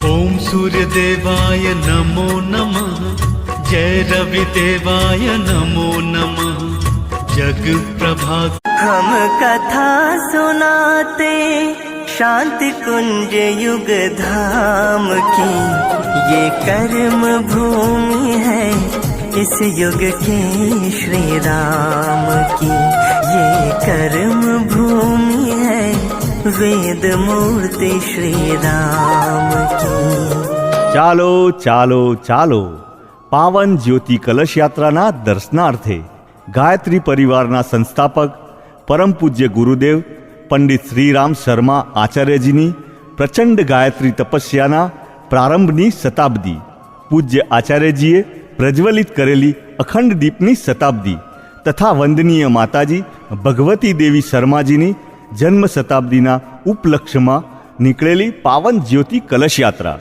ॐ सूर्यदेवाय नमो नमः जय रविदेवाय नमो नमः जग प्रभा हम कथा सुनाते शांति कुंज युग धाम की ये कर्म भूमि है इस युग के श्री राम की ये कर्म भूमि है વેદ મૂર્તિ શ્રી રામ ચાલો ચાલો ચાલો. પાવન જ્યોતિ કલશ યાત્રાના દર્શનાર્થે ગાયત્રી પરિવારના સંસ્થાપક પરમ પૂજ્ય ગુરુદેવ પંડિત શ્રીરામ શર્મા આચાર્યજીની પ્રચંડ ગાયત્રી તપસ્યાના પ્રારંભની શતાબ્દી, પૂજ્ય આચાર્યજીએ પ્રજ્વલિત કરેલી અખંડ દીપની શતાબ્દી તથા વંદનીય માતાજી ભગવતી દેવી શર્માજીની જન્મ શતાબ્દીના ઉપલક્ષ્યમાં નીકળેલી પાવન જ્યોતિ કલશ યાત્રા